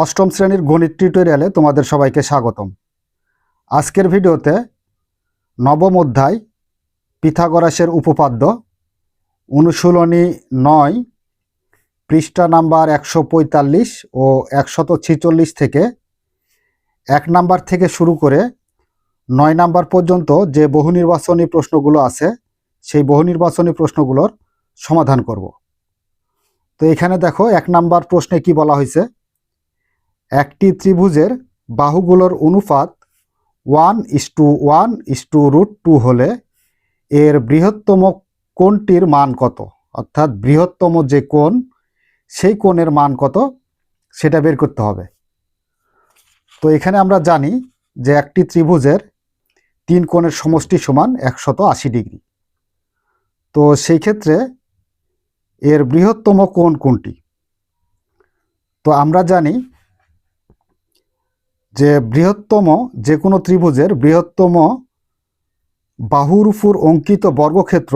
অষ্টম শ্রেণির গণিত টিউটোরিয়ালে তোমাদের সবাইকে স্বাগতম। আজকের ভিডিওতে নবম অধ্যায় পিথাগরাসের উপপাদ্য অনুশীলনী নয়, পৃষ্ঠা নাম্বার একশো পঁয়তাল্লিশ ও একশত ছিচল্লিশ থেকে এক নাম্বার থেকে শুরু করে নয় নাম্বার পর্যন্ত যে বহু নির্বাচনী প্রশ্নগুলো আছে, সেই বহু নির্বাচনী প্রশ্নগুলোর সমাধান করব। তো এখানে দেখো, এক নাম্বার প্রশ্নে কি বলা হয়েছে? একটি ত্রিভুজের বাহুগুলোর অনুপাত one is two one is two root two হলে এর বৃহত্তম কোণটির মান কত? অর্থাৎ বৃহত্তম যে কোণ, সেই কোণের মান কত? সেটা বের করতে হবে। তো এখানে আমরা জানি যে একটি ত্রিভুজের তিন কোণের সমষ্টি সমান একশত আশি ডিগ্রি। তো সেই ক্ষেত্রে এর বৃহত্তম কোণ কোনটি? তো আমরা জানি বৃহত্তম যে কোনো ত্রিভুজের বৃহত্তম বাহুর উপর অঙ্কিত বর্গক্ষেত্র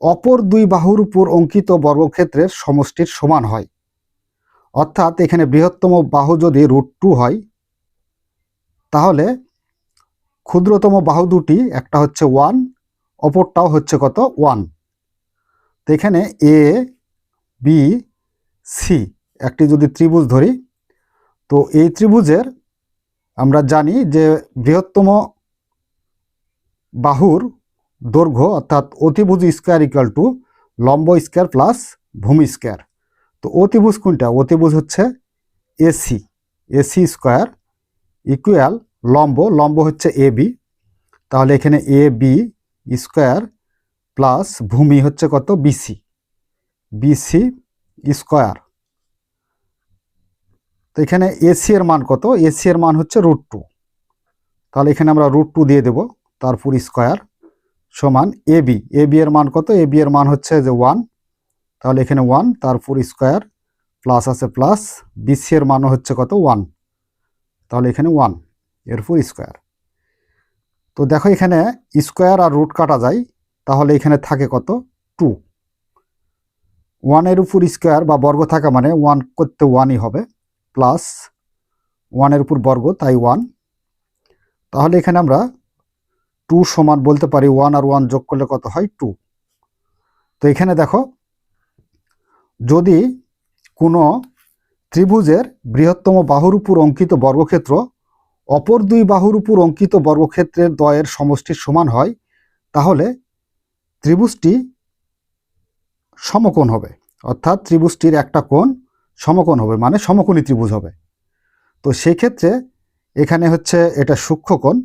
অপর দুই বাহুর উপর অঙ্কিত বর্গক্ষেত্রের সমষ্টির সমান হয়। অর্থাৎ এখানে বৃহত্তম বাহু যদি রুট টু হয়, তাহলে ক্ষুদ্রতম বাহু দুটি, একটা হচ্ছে ওয়ান, অপরটাও হচ্ছে কত? ওয়ান। তো এখানে এ, বি, সি, একটি যদি ত্রিভুজ ধরি, তো এই ত্রিভুজের আমরা জানি যে বৃহত্তম বাহুর দৈর্ঘ্য অর্থাৎ অতিভুজ স্কোয়ার ইকুয়াল টু লম্ব স্কোয়ার প্লাস ভূমি স্কোয়ার। তো অতিভুজ কোনটা? অতিভুজ হচ্ছে এসি এসি স্কোয়ার ইকুয়াল লম্ব। লম্ব হচ্ছে এ বি তাহলে এখানে এ বি স্কোয়ার প্লাস ভূমি হচ্ছে কত? বিসি বিসি স্কোয়ার তো এখানে এসি এর মান কত? এসি এর মান হচ্ছে রুট টু তাহলে এখানে আমরা রুট টু দিয়ে দেব, তারপর স্কোয়ার সমান এ বি এ বি এর মান কত? এ বি এর মান হচ্ছে যে ওয়ান তাহলে এখানে ওয়ান তারপর স্কোয়ার প্লাস আছে প্লাস বিসি এর মানও হচ্ছে কত? ওয়ান তাহলে এখানে ওয়ান এরপর স্কোয়ার তো দেখো এখানে স্কোয়ার আর রুট কাটা যায়, তাহলে এখানে থাকে কত? টু ওয়ানের উপর স্কোয়ার বা বর্গ থাকা মানে ওয়ান করতে ওয়ানই হবে। প্লাস ওয়ানের উপর বর্গ, তাই ওয়ান তাহলে এখানে আমরা টু সমান বলতে পারি ওয়ান আর ওয়ান যোগ করলে কত হয় টু তো এখানে দেখো, যদি কোনো ত্রিভুজের বৃহত্তম বাহুর উপর অঙ্কিত বর্গক্ষেত্র অপর দুই বাহুর উপর অঙ্কিত বর্গক্ষেত্রের দ্বয়ের সমষ্টির সমান হয়, তাহলে ত্রিভুজটি সমকোণ হবে। অর্থাৎ ত্রিভুজটির একটা কোণ সমকোণ হবে মানে সমকোণী ত্রিভুজ হবে। তো সেই ক্ষেত্রে এখানে হচ্ছে এটা সূক্ষ্মকোণ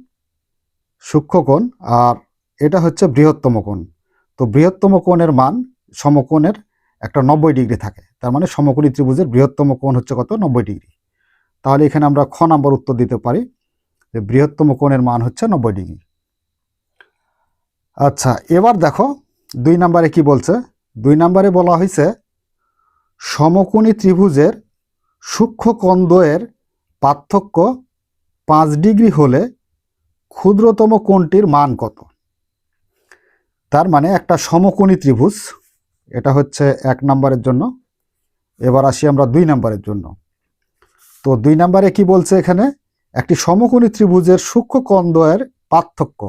সূক্ষ্মকোণ আর এটা হচ্ছে বৃহত্তম কোণ। তো বৃহত্তম কোণের মান সমকোণের একটা নব্বই ডিগ্রি থাকে, তার মানে সমকোণী ত্রিভুজের বৃহত্তম কোণ হচ্ছে কত? নব্বই ডিগ্রি। তাহলে এখানে আমরা খ নম্বর উত্তর দিতে পারি, যে বৃহত্তম কোণের মান হচ্ছে নব্বই ডিগ্রি। আচ্ছা এবার দেখো দুই নম্বরে কি বলছে? দুই নম্বরে বলা হয়েছে সমকোণী ত্রিভুজের সূক্ষ্ম কন্দয়ের পার্থক্য পাঁচ ডিগ্রি হলে ক্ষুদ্রতম কোণটির মান কত? তার মানে একটা সমকোণী ত্রিভুজ, এটা হচ্ছে এক নম্বরের জন্য। এবার আসি আমরা দুই নম্বরের জন্য। তো দুই নম্বরে কি বলছে এখানে? একটি সমকোণী ত্রিভুজের সূক্ষ্ম কন্দয়ের পার্থক্য।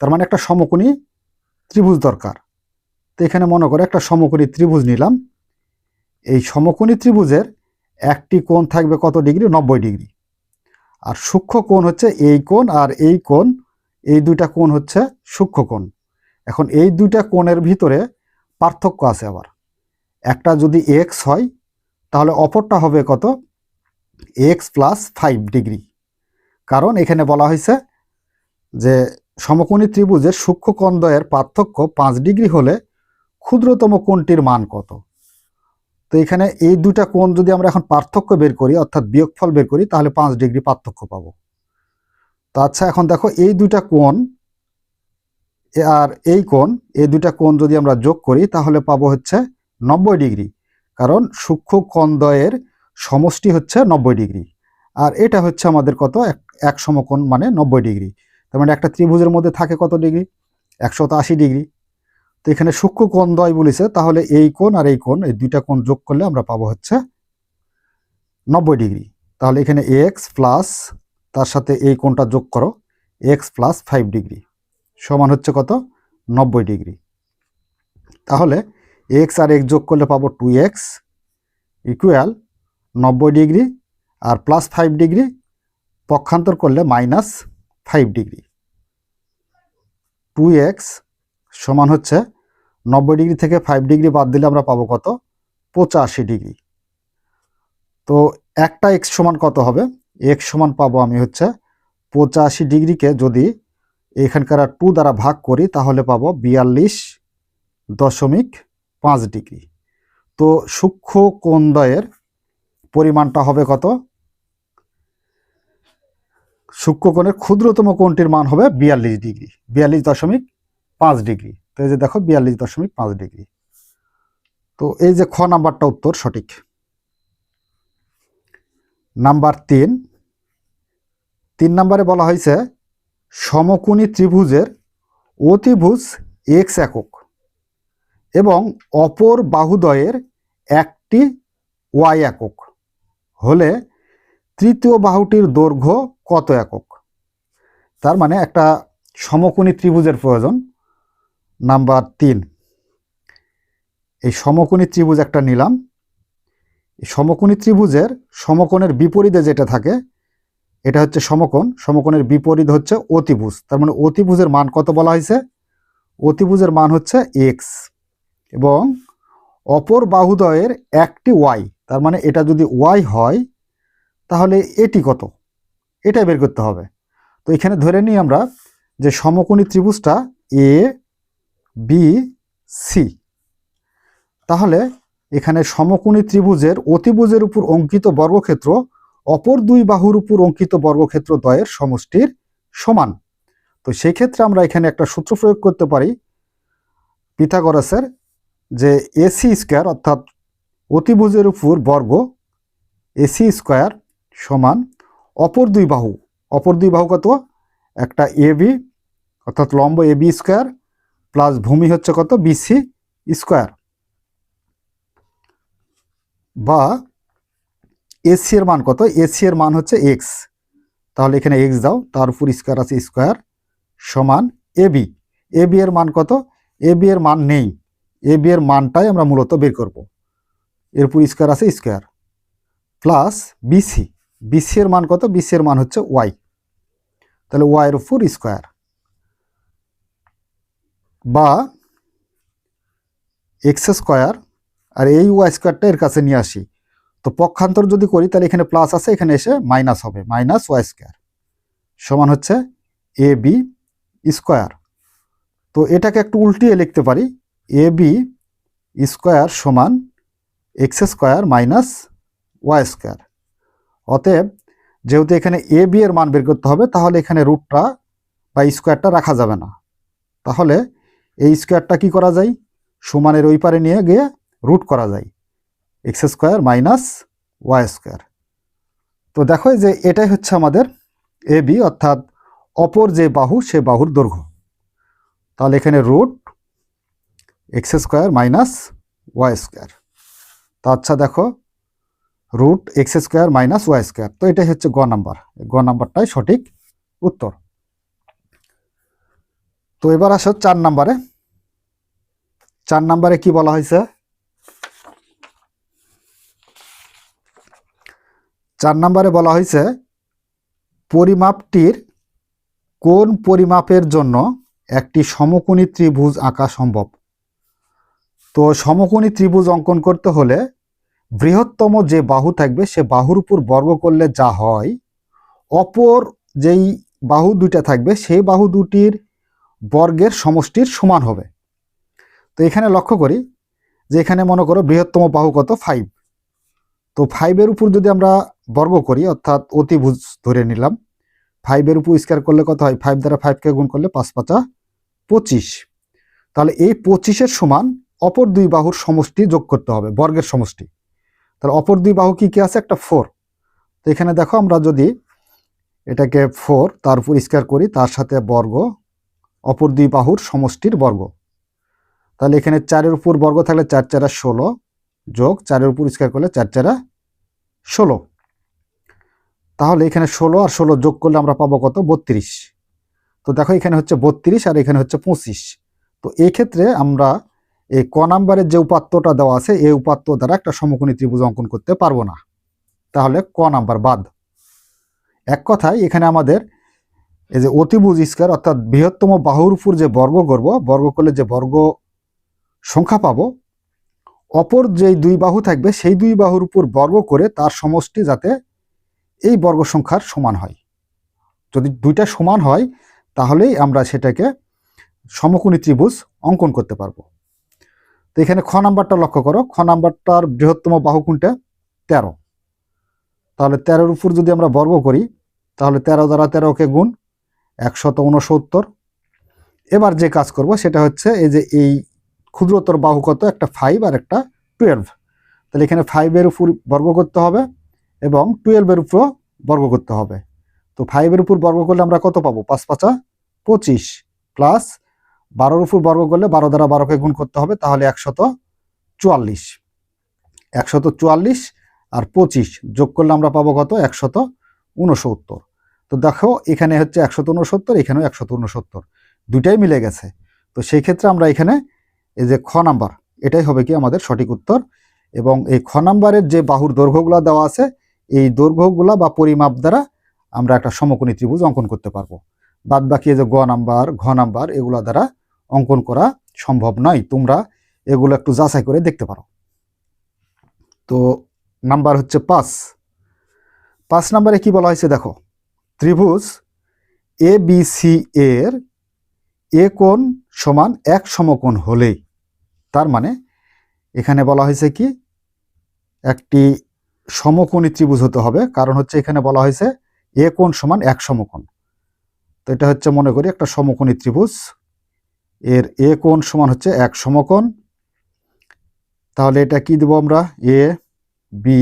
তার মানে একটা সমকোণী ত্রিভুজ দরকার। তো এখানে মনে করে একটা সমকোণী ত্রিভুজ নিলাম। এই সমকোণী ত্রিভুজের একটি কোণ থাকবে কত ডিগ্রি? নব্বই ডিগ্রি। আর সূক্ষ্ম কোণ হচ্ছে এই কোণ আর এই কোণ, এই দুইটা কোণ হচ্ছে সূক্ষ্ম কোণ। এখন এই দুইটা কোণের ভিতরে পার্থক্য আছে আবার। একটা যদি এক্স হয়, তাহলে অপরটা হবে কত? X plus five degree. কারণ এখানে বলা হয়েছে যে সমকোণী ত্রিভুজের সূক্ষ্ম কন্দয়ের পার্থক্য পাঁচ ডিগ্রি হলে ক্ষুদ্রতম কোণটির মান কত? তো এখানে এই দুটা কোণ যদি আমরা এখন পার্থক্য বের করি, অর্থাৎ বিয়োগফল বের করি, তাহলে পাঁচ ডিগ্রি পার্থক্য পাবো। তো আচ্ছা এখন দেখো এই দুটা কোণ আর এই কোণ, এই দুটা কোণ যদি আমরা যোগ করি, তাহলে পাবো হচ্ছে নব্বই ডিগ্রি। কারণ সূক্ষ্ম কন্দয়ের সমষ্টি হচ্ছে নব্বই ডিগ্রি। আর এটা হচ্ছে আমাদের কত? এক সমকোণ মানে নব্বই ডিগ্রি। তার মানে একটা ত্রিভুজের মধ্যে থাকে কত ডিগ্রি? একশত আশি ডিগ্রি। তো এখানে সূক্ষ্ম কোণ দয় বলেছে, তাহলে এই কোণ আর এই কোণ, এই দুইটা কোণ যোগ করলে আমরা পাবো হচ্ছে নব্বই ডিগ্রি। তাহলে এখানে এক্স প্লাস তার সাথে এই কোণটা যোগ করো এক্স প্লাস ফাইভ ডিগ্রি, সমান হচ্ছে কত? নব্বই ডিগ্রি। তাহলে এক্স আর এক্স যোগ করলে পাবো টু এক্স ইকুয়াল নব্বই ডিগ্রি, আর প্লাস ফাইভ ডিগ্রি, পক্ষান্তর করলে minus five degree. Two x সমান হচ্ছে নব্বই ডিগ্রি থেকে ফাইভ ডিগ্রি বাদ দিলে আমরা পাবো কত? পঁচাশি ডিগ্রি। তো একটা এক্স সমান কত হবে? এক্স সমান পাবো আমি হচ্ছে পঁচাশি ডিগ্রিকে যদি এখানকার টু দ্বারা ভাগ করি, তাহলে পাবো বিয়াল্লিশ দশমিক পাঁচ ডিগ্রি। তো সূক্ষ্ম কোণদ্বয়ের পরিমাণটা হবে কত? সূক্ষ্মকোণের ক্ষুদ্রতম কোণটির মান হবে বিয়াল্লিশ ডিগ্রি, বিয়াল্লিশ দশমিক পাঁচ ডিগ্রি। তো এই যে দেখো বিয়াল্লিশ দশমিক পাঁচ ডিগ্রি। তো এই যে খ নাম্বারটা উত্তর সঠিক। নাম্বার তিন। তিন নম্বরে বলা হয়েছে, সমকোণী ত্রিভুজের অতিভুজ এক্স একক এবং অপর বাহুদয়ের একটি ওয়াই একক। হলে তৃতীয় বাহুটির দৈর্ঘ্য কত একক? তার মানে একটা সমকোণী ত্রিভুজের প্রয়োজন। নাম্বার তিন। এই সমকোণী ত্রিভুজ একটা নিলাম। এই সমকোণী ত্রিভুজের সমকোণের বিপরীতে যেটা থাকে, এটা হচ্ছে সমকোণ। সমকোণের বিপরীত হচ্ছে অতিভুজ। তার মানে অতিভুজের মান কত বলা হয়েছে? অতিভুজের মান হচ্ছে এক্স এবং অপর বাহুদয়ের একটি ওয়াই তার মানে এটা যদি ওয়াই হয়, তাহলে এটি কত? এটাই বের করতে হবে। তো এখানে ধরে নিই আমরা যে সমকোণী ত্রিভুজটা এ বি সি তাহলে এখানে সমকোণী ত্রিভুজের অতিভুজের উপর অঙ্কিত বর্গক্ষেত্র অপর দুই বাহুর উপর অঙ্কিত বর্গক্ষেত্র দ্বয়ের সমষ্টির সমান। তো সেই ক্ষেত্রে আমরা এখানে একটা সূত্র প্রয়োগ করতে পারি পিথাগরাসের যে এসি স্কোয়ার অর্থাৎ অতিভুজের উপর বর্গ এসি স্কোয়ার সমান অপর দুই বাহু। অপর দুই বাহু কত? একটা এ বি অর্থাৎ লম্ব এ বি স্কোয়ার প্লাস ভূমি হচ্ছে কত? বিসি স্কোয়ার বা এসি এর মান কত? এসি এর মান হচ্ছে এক্স তাহলে এখানে এক্স দাও, তার উপর স্কোয়ার আছে স্কোয়ার সমান এ বি এ বি এর মান কত? এ বি এর মান নেই। এ বি এর মানটাই আমরা মূলত বের করব। এরপর স্কোয়ার আছে স্কোয়ার প্লাস বিসি বিসি এর মান কত? বিসি এর মান হচ্ছে ওয়াই তাহলে ওয়াই এর উপর স্কোয়ার বা এক্স স্কোয়ার আর এই ওয়াই স্কোয়ারটা এর কাছে নিয়ে আসি। তো পক্ষান্তর যদি করি, তাহলে এখানে প্লাস আছে, এখানে এসে মাইনাস হবে মাইনাস ওয়াই স্কোয়ার সমান হচ্ছে এ বি স্কোয়ার তো এটাকে একটু উল্টিয়ে লিখতে পারি এ বি স্কোয়ার সমান x square minus y square অতএব যেহেতু এখানে এ বি এর মান বের করতে হবে, তাহলে এখানে রুটটা বা স্কোয়ারটা রাখা যাবে না। তাহলে এই স্কোয়ারটা কি করা যায়? সমানের ওই পারে নিয়ে গিয়ে রুট করা যায়। X square minus y square. তো দেখো যে এটাই হচ্ছে আমাদের এ বি, অর্থাৎ অপর যে বাহু, সে বাহুর দৈর্ঘ্য। তাহলে এখানে root x square minus y square. তো আচ্ছা দেখো, root x square minus y square. তো এটাই হচ্ছে গ নাম্বার। গ নাম্বারটাই সঠিক উত্তর। তো এবার আসো চার নাম্বারে। চার নাম্বারে কি বলা হয়েছে? চার নাম্বারে বলা হয়েছে, পরিমাপটির কোন পরিমাপের জন্য একটি সমকোণী ত্রিভুজ আঁকা সম্ভব? তো সমকোণী ত্রিভুজ অঙ্কন করতে হলে বৃহত্তম যে বাহু থাকবে, সে বাহুর উপর বর্গ করলে যা হয়, অপর যেই বাহু দুইটা থাকবে, সেই বাহু দুটির বর্গের সমষ্টির সমান হবে। তো এখানে লক্ষ্য করি যে এখানে মনে করো বৃহত্তম বাহু কত? ফাইভ তো ফাইভের উপর যদি আমরা বর্গ করি, অর্থাৎ অতিভুজ ধরে নিলাম ফাইভের উপর স্কোয়ার করলে কত হয়? ফাইভ দ্বারা ফাইভকে গুণ করলে পাঁচ পাঁচা পঁচিশ। তাহলে এই পঁচিশের সমান অপর দুই বাহুর সমষ্টি যোগ করতে হবে, বর্গের সমষ্টি। তাহলে অপর দুই বাহু কি কি আছে? একটা ফোর তো এখানে দেখো আমরা যদি এটাকে ফোর তার উপর স্কোয়ার করি, তার সাথে বর্গ অপর দুই বাহুর সমষ্টির বর্গ। তাহলে এখানে চারের উপর বর্গ থাকলে চার চারা ষোলো যোগ চারের উপর স্কোয়ার করলে চার চারা ষোলো। তাহলে এখানে ষোলো আর ষোলো যোগ করলে আমরা পাবো কত? বত্রিশ। তো দেখো এখানে হচ্ছে বত্রিশ আর এখানে হচ্ছে পঁচিশ। তো ক্ষেত্রে আমরা এই ক নাম্বারের যে উপাত্তটা দেওয়া আছে, এই উপাত্ত দ্বারা একটা সমকোণী ত্রিভুজ অঙ্কন করতে পারব না। তাহলে ক নাম্বার বাদ। এক কথায় এখানে আমাদের এই যে অতিভুজ স্কয়ার, অর্থাৎ বৃহত্তম বাহুর উপর যে বর্গ করব বর্গ করলে যে বর্গ সংখ্যা পাবো, অপর যেই দুই বাহু থাকবে, সেই দুই বাহুর উপর বর্গ করে তার সমষ্টি যাতে এই বর্গ সংখ্যার সমান হয়। যদি দুইটা সমান হয়, তাহলেই আমরা সেটাকে সমকোণী ত্রিভুজ অঙ্কন করতে পারব। তো এখানে খ নাম্বারটা লক্ষ্য করো, খ নাম্বারটার বৃহত্তম বাহু কোনটা? তেরো। তাহলে তেরোর উপর যদি আমরা বর্গ করি, তাহলে তেরো দ্বারা তেরোকে গুণ একশত উনসত্তর এবার যে কাজ করব সেটা হচ্ছে এই যে এই ক্ষুদ্রতর বাহু কত? একটা ফাইভ আর একটা টুয়েলভ তাহলে এখানে ফাইভের উপর বর্গ করতে হবে এবং টুয়েলভের উপরও বর্গ করতে হবে। তো ফাইভের উপর বর্গ করলে আমরা কত পাবো? পাঁচ পাঁচা পঁচিশ। প্লাস বারোর উপর বর্গ করলে বারো দ্বারা বারোকে গুণ করতে হবে, তাহলে একশত চুয়াল্লিশ। একশত চুয়াল্লিশ আর পঁচিশ যোগ করলে আমরা পাবো কত? একশত উনসত্তর তো দেখো, এখানে হচ্ছে একশত উনসত্তর এখানেও একশত উনসত্তর দুইটাই মিলে গেছে। তো সেই ক্ষেত্রে আমরা এখানে এই যে খ নাম্বার, এটাই হবে কি আমাদের সঠিক উত্তর। এবং এই খ নাম্বারের যে বাহুর দৈর্ঘ্যগুলো দেওয়া আছে, এই দৈর্ঘ্যগুলা বা পরিমাপ দ্বারা আমরা একটা সমকোণী ত্রিভুজ অঙ্কন করতে পারব। বাদ বাকি যে গ নাম্বার, ঘ নাম্বার, এগুলা দ্বারা অঙ্কন করা সম্ভব নয়। তোমরা এগুলো একটু যাচাই করে দেখতে পারো। তো নাম্বার হচ্ছে পাঁচ। পাঁচ নাম্বারে কি বলা হয়েছে দেখো ত্রিভুজ এ বি সি এর এ কোণ সমান এক সমকোণ হলেই। তার মানে এখানে বলা হয়েছে কি? একটি সমকোণী ত্রিভুজ হতে হবে, কারণ হচ্ছে এখানে বলা হয়েছে এ কোণ সমান এক সমকোণ। তো এটা হচ্ছে মনে করি একটা সমকোণী ত্রিভুজ। এর এ কোণ সমান হচ্ছে এক সমকোণ। তাহলে এটা কি দেবো আমরা? এ বি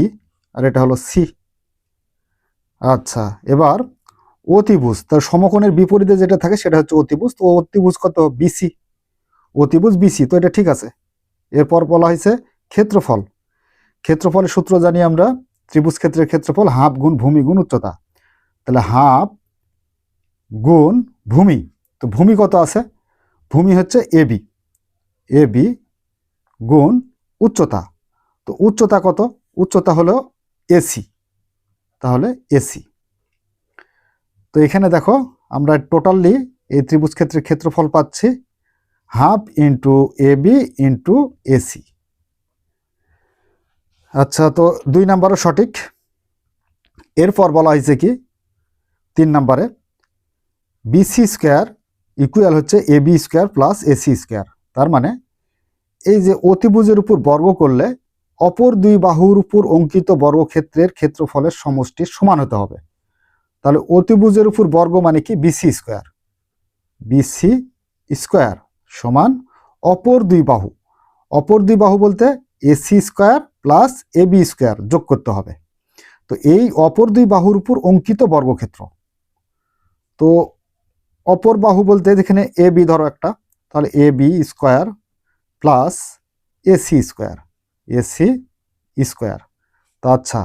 আর এটা হলো সি আচ্ছা এবার অতিভুজ। তার সমকোণের বিপরীতে যেটা থাকে সেটা হচ্ছে অতিভুজ। তো অতিভুজ কত? বিসি। অতিভুজ বিসি। তো এটা ঠিক আছে। এরপর বলা হয়েছে ক্ষেত্রফল। ক্ষেত্রফলের সূত্র জানি আমরা। ত্রিভুজ ক্ষেত্রের ক্ষেত্রফল হাফ গুণ ভূমি গুণ উচ্চতা। তাহলে হাফ গুণ ভূমি। তো ভূমি কত আছে? ভূমি হচ্ছে এ বি। এ বি গুণ উচ্চতা। তো উচ্চতা কত? উচ্চতা হলো এসি তাহলে এসি তো এখানে দেখো, আমরা টোটালি এই ত্রিভুজ ক্ষেত্রের ক্ষেত্রফল পাচ্ছি half into A B into AC আচ্ছা তো দুই নাম্বারও সঠিক। এরপর বলা হয়েছে কি? তিন নাম্বারে বিসি স্কোয়ার ইকুয়াল হচ্ছে A B square plus AC square তার মানে এই যে অতিভুজের উপর বর্গ করলে অপর দুই বাহুর উপর অঙ্কিত বর্গক্ষেত্রের ক্ষেত্রফলের সমষ্টির সমান হতে হবে। তাহলে অতিভুজের উপর বর্গ মানে কি? বিসি স্কোয়ার বিসি স্কোয়ার সমান অপর দুই বাহু। অপর দুই বাহু বলতে AC square plus A B square যোগ করতে হবে। তো এই অপর দুই বাহুর উপর অঙ্কিত বর্গক্ষেত্র। তো অপর বাহু বলতে এখানে এ বি ধরো একটা, তাহলে A B square plus AC square AC square তো আচ্ছা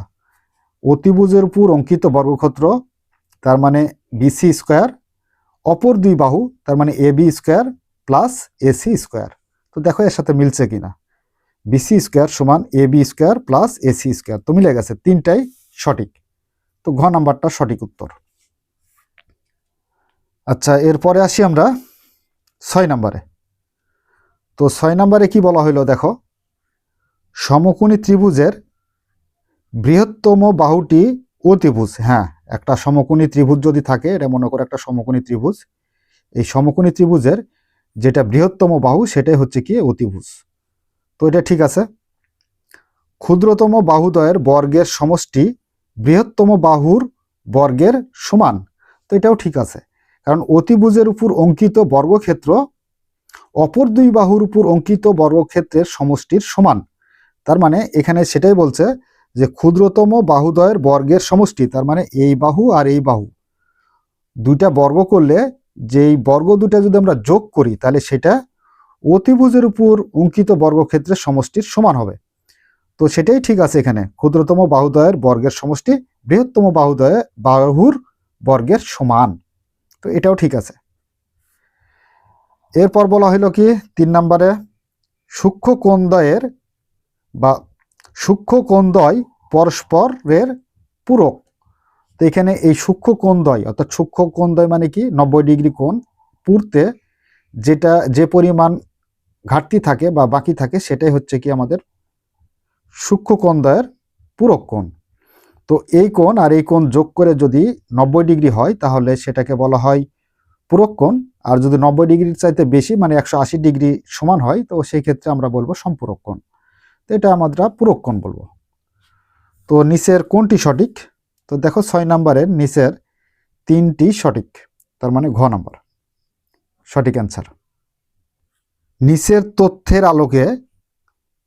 অতিভুজের উপর অঙ্কিত বর্গক্ষেত্র তার মানে বিসি স্কোয়ার অপর দুই বাহু, তার মানে A B square plus AC square তো দেখো এর সাথে মিলছে কিনা বিসি স্কোয়ার সমান A B square plus AC square তো মিলে গেছে তিনটাই সঠিক। তো ঘ নাম্বারটা সঠিক উত্তর। আচ্ছা এরপরে আসি আমরা ছয় নাম্বারে। তো ছয় নাম্বারে কি বলা হইল দেখো? সমকোণী ত্রিভুজের বৃহত্তম বাহুটি অতিভুজ হ্যাঁ। একটা সমকোণী ত্রিভুজ যদি থাকে, এটা মনে করো একটা সমকোণী ত্রিভুজ, এই সমকোণী ত্রিভুজের যেটা বৃহত্তম বাহু সেটাই হচ্ছে কি অতিভুজ। তো এটা ঠিক আছে। ক্ষুদ্রতম বাহুদয়ের বর্গের সমষ্টি বৃহত্তম বাহুর বর্গের সমান। তো এটাও ঠিক আছে। কারণ অতিভুজের উপর অঙ্কিত বর্গক্ষেত্র অপর দুই বাহুর উপর অঙ্কিত বর্গক্ষেত্রের সমষ্টির সমান। তার মানে এখানে সেটাই বলছে যে ক্ষুদ্রতম বাহুদয়ের বর্গের সমষ্টি, তার মানে এই বাহু আর এই বাহু। দুইটা বর্গ করলে যেই বর্গ দুটা যদি আমরা যোগ করি, তাহলে সেটা অতিভুজের উপর অঙ্কিত বর্গক্ষেত্রের সমষ্টির সমান হবে। তো সেটাই ঠিক আছে এখানে। ক্ষুদ্রতম বাহুদয়ের বর্গের সমষ্টি, বৃহত্তম বাহুদয় বাহুর বর্গের সমান। তো এটাও ঠিক আছে। এরপর বলা হইল কি? তিন নম্বরে সূক্ষ্ম কোণদ্বয়ের বা সূক্ষ্ম কোণদ্বয় পরস্পরের পূরক। তো এখানে এই সূক্ষ্ম কোণদ্বয় অর্থাৎ সূক্ষ্ম কোণদ্বয় মানে কি? নব্বই ডিগ্রি কোণ পূর্তে যেটা, যে পরিমাণ ঘাটতি থাকে বা বাকি থাকে, সেটাই হচ্ছে কি আমাদের সূক্ষ্ম কোণদ্বয়ের পূরক কোণ। তো এই কোণ আর এই কোণ যোগ করে যদি নব্বই ডিগ্রি হয়, তাহলে সেটাকে বলা হয় পূরক কোণ। আর যদি নব্বই ডিগ্রির চাইতে বেশি মানে একশো আশি ডিগ্রি সমান হয়, তো সেই ক্ষেত্রে আমরা বলব সম্পূরক কোণ। তো এটা আমরা পূরক কোণ বলব। তো নিচের কোনটি সঠিক? তো দেখো ছয় নম্বরের নিচের তিনটি সঠিক, তার মানে ঘ নাম্বার। সঠিক অ্যান্সার। নিচের তথ্যের আলোকে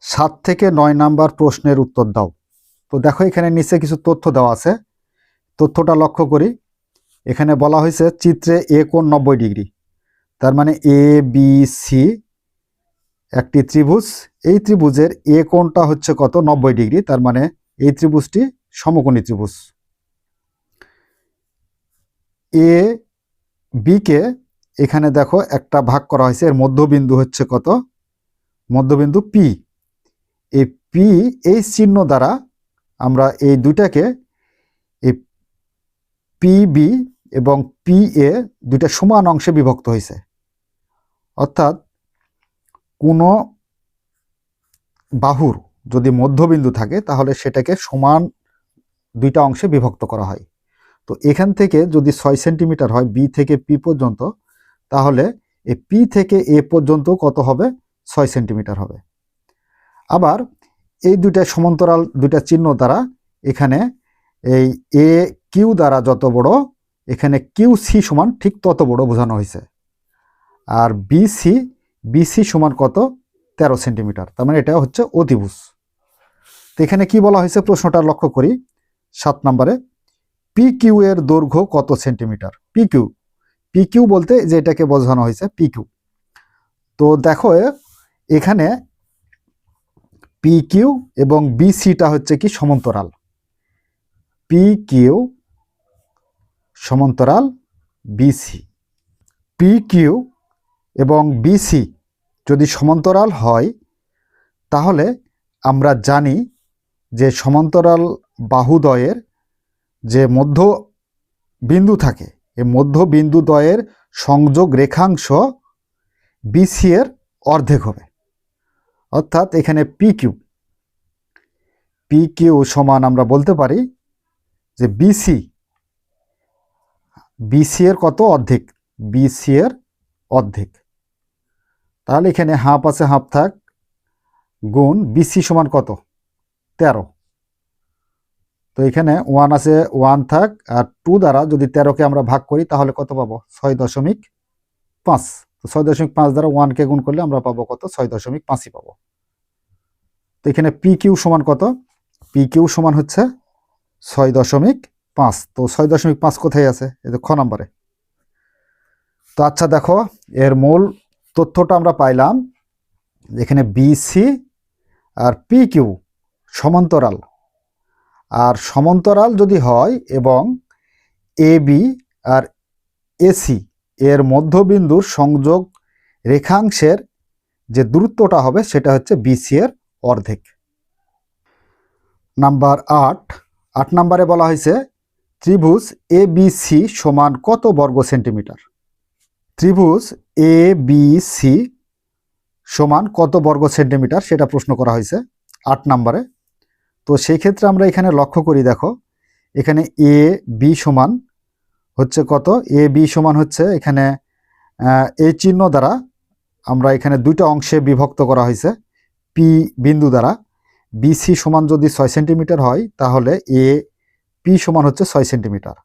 সাত থেকে নয় নাম্বার প্রশ্নের উত্তর দাও। তো দেখো এখানে নিচে কিছু তথ্য দেওয়া আছে। তথ্যটা লক্ষ্য করি। এখানে বলা হয়েছে চিত্রে এ কোণ নব্বই ডিগ্রি। তার মানে এ বি সি একটি ত্রিভুজ, এই ত্রিভুজের এ কোণটা হচ্ছে কত? নব্বই ডিগ্রি, তার মানে এই ত্রিভুজটি সমকোণী ত্রিভুজ। এ বিকে এখানে দেখো একটা ভাগ করা হয়েছে, এর মধ্যবিন্দু হচ্ছে কত? মধ্যবিন্দু পি এই পি এই চিহ্ন দ্বারা আমরা এই দুইটাকে, এই পি বি এবং পি এ দুইটা সমান অংশে বিভক্ত হয়েছে। অর্থাৎ কোনো বাহুর যদি মধ্যবিন্দু থাকে, তাহলে সেটাকে সমান দুইটা অংশে বিভক্ত করা হয়। তো এখান থেকে যদি ছয় সেন্টিমিটার হয় বি থেকে পি পর্যন্ত, তাহলে এ পি থেকে এ পর্যন্ত কত হবে? ছয় সেন্টিমিটার হবে। আবার এই দুইটা সমান্তরাল, দুইটা চিহ্ন দ্বারা এখানে এই এ কিউ দ্বারা যত বড়, এখানে কিউ সি সমান ঠিক তত বড় বোঝানো হয়েছে। আর বিসি বিসি সমান কত? তেরো সেন্টিমিটার। তার মানে এটা হচ্ছে অতিভুজ তো এখানে কি বলা হয়েছে? প্রশ্নটা লক্ষ্য করি। সাত নম্বরে পি কিউ এর দৈর্ঘ্য কত centimetre? P Q P Q বলতে যে এটাকে বোঝানো হয়েছে পি কিউ তো দেখো, এখানে পি কিউ এবং বিসিটা হচ্ছে কি? সমান্তরাল। পি কিউ সমান্তরাল বিসি পি কিউ এবং বিসি যদি সমান্তরাল হয়, তাহলে আমরা জানি যে সমান্তরাল বাহুদয়ের যে মধ্য বিন্দু থাকে, এই মধ্য বিন্দু দ্বয়ের সংযোগ রেখাংশ বিসি এর অর্ধেক হবে। অর্থাৎ এখানে পি কিউ পি কিউ সমান আমরা বলতে পারি যে বিসি বিসি এর কত অর্ধেক? বিসি এর অর্ধেক। তাহলে এখানে হাফ আছে, হাফ থাক, গুণ বিসি সমান কত? তেরো। তো এখানে ওয়ান আছে, ওয়ান থাক, আর টু দ্বারা যদি তেরোকে আমরা ভাগ করি, তাহলে কত পাবো? ছয় দশমিক পাঁচ। তো ছয় দশমিক পাঁচ দ্বারা ওয়ানকে গুণ করলে আমরা পাবো কত? ছয় দশমিক পাঁচই পাবো। তো এখানে পি কিউ সমান কত? পি কিউ সমান হচ্ছে ছয় দশমিক পাঁচ। তো ছয় দশমিক পাঁচ কোথায় আছে? এই খ নম্বরে। তো আচ্ছা দেখো, এর মূল তথ্যটা আমরা পাইলাম, এখানে বিসি আর পি কিউ সমান্তরাল। আর সমান্তরাল যদি হয় এবং এ বি আর এসি এর মধ্যবিন্দুর সংযোগ রেখাংশের যে দূরত্বটা হবে সেটা হচ্ছে বিসি এর অর্ধেক। নাম্বার আট আট নাম্বারে বলা হয়েছে, ত্রিভুজ এ সমান কত বর্গ সেন্টিমিটার? ত্রিভুজ এ বি সি সমান কত বর্গ সেন্টিমিটার? সেটা প্রশ্ন করা হয়েছে আট নাম্বারে। তো সেই ক্ষেত্রে আমরা এখানে লক্ষ্য করি, দেখো, এখানে এ বি সমান হচ্ছে কত? এ বি সমান হচ্ছে এখানে এই চিহ্ন দ্বারা আমরা এখানে দুইটা অংশে বিভক্ত করা হয়েছে পি বিন্দু দ্বারা। বিসি সমান যদি ছয় সেন্টিমিটার হয়, তাহলে এ পি সমান হচ্ছে ছয় সেন্টিমিটার।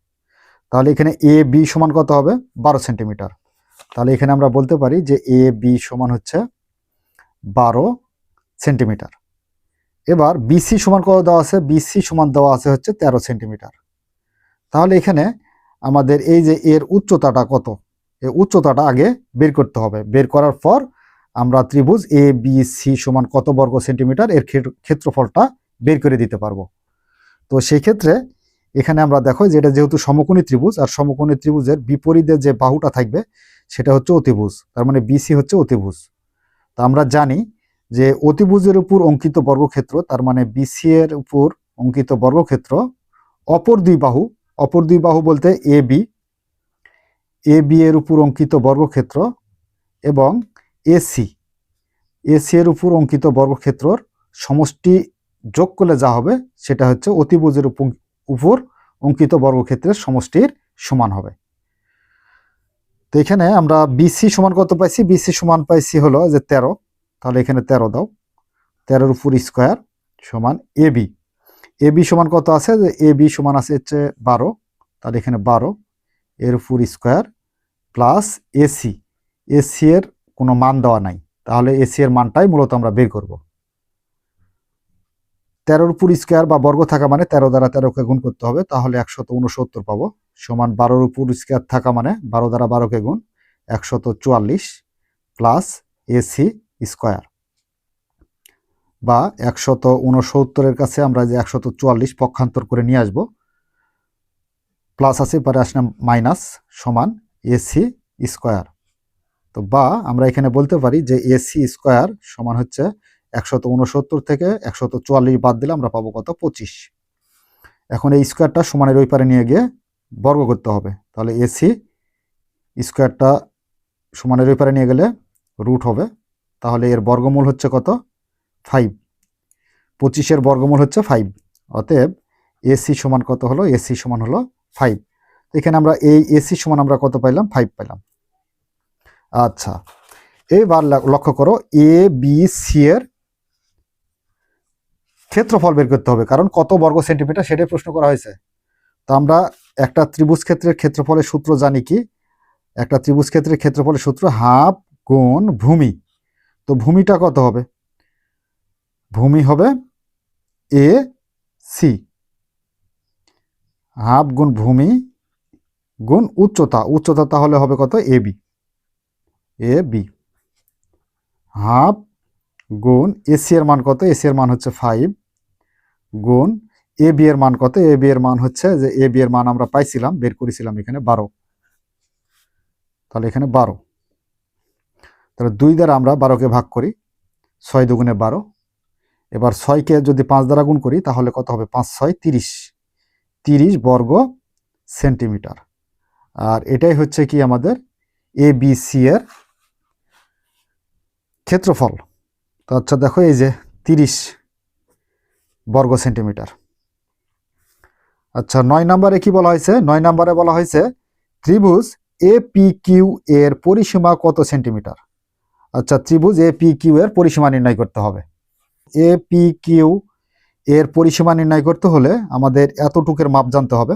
তাহলে এখানে এ বি সমান কত হবে? বারো সেন্টিমিটার। তাহলে এখানে আমরা বলতে পারি যে এ বি সমান হচ্ছে বারো সেন্টিমিটার। এবার বিসি সমান কত দেওয়া আছে? বিসি সমান দেওয়া আছে হচ্ছে তেরো সেন্টিমিটার। তাহলে এখানে আমাদের এই যে এর উচ্চতাটা কত? এই উচ্চতাটা আগে বের করতে হবে। বের করার পর আমরা ত্রিভুজ এ বি সি সমান কত বর্গ সেন্টিমিটার? এর ক্ষেত্রফলটা বের করে দিতে পারব। তো সেই ক্ষেত্রে এখানে আমরা দেখো যে এটা যেহেতু সমকোণী ত্রিভুজ, আর সমকোণী ত্রিভুজের বিপরীতে যে বাহুটা থাকবে সেটা হচ্ছে অতিভুজ, তার মানে বিসি হচ্ছে অতিভুজ। তা আমরা জানি যে অতিভুজের উপর অঙ্কিত বর্গক্ষেত্র, তার মানে বিসি এর উপর অঙ্কিত বর্গক্ষেত্র, অপর দুই বাহু, অপর দুই বাহু বলতে এ বি এ বি এর উপর অঙ্কিত বর্গক্ষেত্র এবং এসি এসি এর উপর অঙ্কিত বর্গক্ষেত্রর সমষ্টি যোগ করলে যা হবে, সেটা হচ্ছে অতিভুজের উপ- উপর অঙ্কিত বর্গক্ষেত্রের সমষ্টির সমান হবে। তো এখানে আমরা বিসি সমান কত পাইছি? বিসি সমান পাইছি হলো যে তেরো। তাহলে এখানে তেরো দাও। তেরোর উপর স্কোয়ার সমান এ বি এ বি সমান কত আছে? যে এ বি সমান আছে হচ্ছে বারো। তাহলে এখানে বারো। এর উপর স্কোয়ার প্লাস এসি এসি এর কোনো মান দেওয়া নাই। তাহলে এসি এর মানটাই মূলত আমরা বের করব। তেরোর উপর স্কোয়ার বা বর্গ থাকা মানে তেরো দ্বারা তেরোকে গুণ করতে হবে। তাহলে একশত উনসত্তর পাবো। সমান বারোর উপর স্কোয়ার থাকা মানে বারো দ্বারা বারোকে গুণ একশত চুয়াল্লিশ প্লাস এসি স্কোয়ার বা একশত উনসত্তরের কাছে আমরা যে একশত চুয়াল্লিশ পক্ষান্তর করে নিয়ে আসব প্লাস আছে পরে আসলে মাইনাস সমান এসি স্কোয়ার তো বা আমরা এখানে বলতে পারি যে এসি স্কোয়ার সমান হচ্ছে একশত উনসত্তর থেকে একশত চুয়াল্লিশ বাদ দিলে আমরা পাবো কত? পঁচিশ। এখন এই স্কোয়ারটা সমানের ওই পারে নিয়ে গিয়ে বর্গ করতে হবে। তাহলে এসি স্কোয়ারটা সমানের ওই পারে নিয়ে গেলে রুট হবে। তাহলে এর বর্গমূল হচ্ছে কত? ফাইভ পঁচিশের বর্গমূল হচ্ছে ফাইভ অতএব এসি সমান কত হলো? এসি সমান হলো ফাইভ এখানে আমরা এই এসি সমান আমরা কত পাইলাম? ফাইভ পাইলাম। আচ্ছা। এইবার ল- লক্ষ্য করো এ বি সি এর ক্ষেত্রফল বের করতে হবে। কারণ কত বর্গ সেন্টিমিটার সেটাই প্রশ্ন করা হয়েছে। তো আমরা একটা ত্রিভুজ ক্ষেত্রের ক্ষেত্রফলের সূত্র জানি কি? একটা ত্রিভুজ ক্ষেত্রের ক্ষেত্রফলের সূত্র হাফ গুণ ভূমি। তো ভূমিটা কত হবে? ভূমি হবে এ সি। হাফ গুণ ভূমি গুণ উচ্চতা। উচ্চতা তাহলে হবে কত? A B. A B. Half গুণ এসি এর মান কত? এসি এর মান হচ্ছে ফাইভ গুণ এ বি এর মান কত? এ বি এর মান হচ্ছে যে এ বি এর মান আমরা পাইছিলাম, বের করেছিলাম এখানে বারো। তাহলে এখানে বারো। তাহলে দুই দ্বারা আমরা বারোকে ভাগ করি, ছয় দুগুণে বারো। এবার ছয়কে যদি পাঁচ দ্বারা গুণ করি, তাহলে কত হবে? পাঁচ, ছয়, তিরিশ। তিরিশ বর্গ সেন্টিমিটার। আর এটাই হচ্ছে কি আমাদের এ বি সি এর ক্ষেত্রফল। আচ্ছা দেখো এই যে তিরিশ বর্গ সেন্টিমিটার। আচ্ছা নয় নম্বরে কি বলা হয়েছে? নয় নম্বরে বলা হয়েছে, ত্রিভুজ এ পি কিউ এর পরিসীমা কত সেন্টিমিটার? আচ্ছা ত্রিভুজ এ পি কিউ এর পরিসীমা নির্ণয় করতে হবে। এ পি কিউ এর পরিসীমা নির্ণয় করতে হলে আমাদের এতটুকের মাপ জানতে হবে।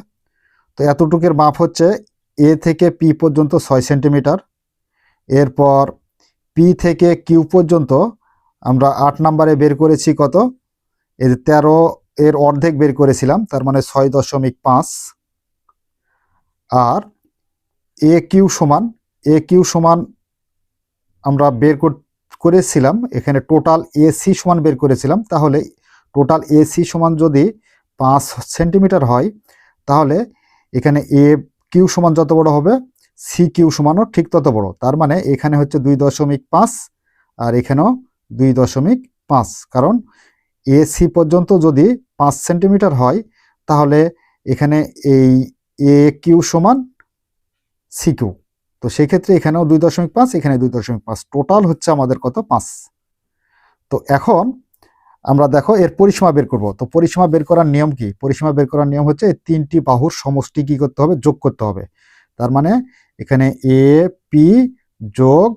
তো এতটুকের মাপ হচ্ছে এ থেকে পি পর্যন্ত ছয় সেন্টিমিটার, এরপর পি থেকে কিউ পর্যন্ত আমরা আট নম্বরে বের করেছি কত? এই তেরো এর অর্ধেক বের করেছিলাম, তার মানে ছয় দশমিক পাঁচ। আর এ কিউ সমান, এ কিউ সমান আমরা বের কর- করেছিলাম, এখানে টোটাল এসি সমান বের করেছিলাম, তাহলে টোটাল এসি সমান যদি পাঁচ সেন্টিমিটার হয়, তাহলে এখানে এ কিউ সমান যত বড় হবে, সি কিউ সমানও ঠিক তত বড়। তার মানে এখানে হচ্ছে দুই দশমিক পাঁচ, আর এখানেও দুই দশমিক পাঁচ, কারণ এ সি পর্যন্ত যদি পাঁচ সেন্টিমিটার হয়, তাহলে এখানে এই এ কিউ সমান সি কিউ তো সেক্ষেত্রে এখানেও দুই দশমিক পাঁচ, এখানে দুই দশমিক পাঁচ। টোটাল হচ্ছে আমাদের কত? পাঁচ। তো এখন আমরা দেখো এর পরিসীমা বের করব। তো পরিসীমা বের করার নিয়ম কি? পরিসীমা বের করার নিয়ম হচ্ছে তিনটি বাহুর সমষ্টি কি করতে হবে? যোগ করতে হবে। তার মানে এখানে এ পি যোগ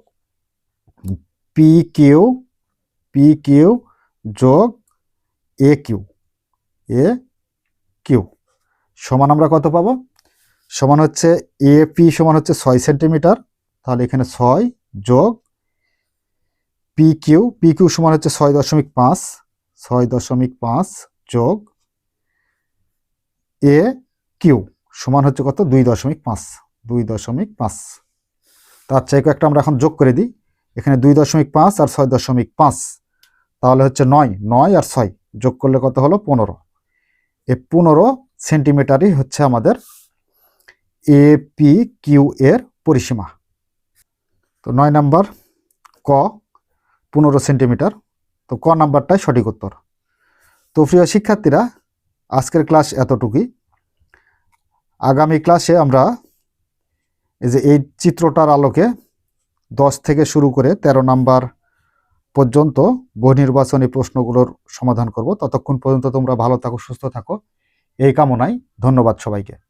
পি কিউ পি কিউ যোগ এ কিউ এ কিউ সমান আমরা কত পাবো? সমান হচ্ছে এ পি সমান হচ্ছে ছয় সেন্টিমিটার। তাহলে এখানে ছয় যোগ পি কিউ পি কিউ সমান হচ্ছে ছয় দশমিক পাঁচ, ছয় দশমিক পাঁচ যোগ এ কিউ সমান হচ্ছে কত? দুই দশমিক পাঁচ, দুই দশমিক পাঁচ। তার চাইকে একটা আমরা এখন যোগ করে দিই। এখানে দুই দশমিক পাঁচ আর ছয় দশমিক পাঁচ, তাহলে হচ্ছে নয় নয় আর ছয়। যোগ করলে কত হলো? পনেরো। এই পনেরো সেন্টিমিটারই হচ্ছে আমাদের এ পি কিউ এর পরিসীমা। তো নয় নাম্বার ক, পনেরো সেন্টিমিটার। তো ক নাম্বারটাই সঠিক উত্তর। তো প্রিয় শিক্ষার্থীরা, আজকের ক্লাস এতটুকুই। আগামী ক্লাসে আমরা এই যে এই চিত্রটার আলোকে দশ থেকে শুরু করে ১৩ নাম্বার পর্যন্ত বহুনির্বাচনী প্রশ্নগুলোর সমাধান করব। ততক্ষণ পর্যন্ত তোমরা ভালো থাকো, সুস্থ থাকো। এই কামনায় ধন্যবাদ সবাইকে।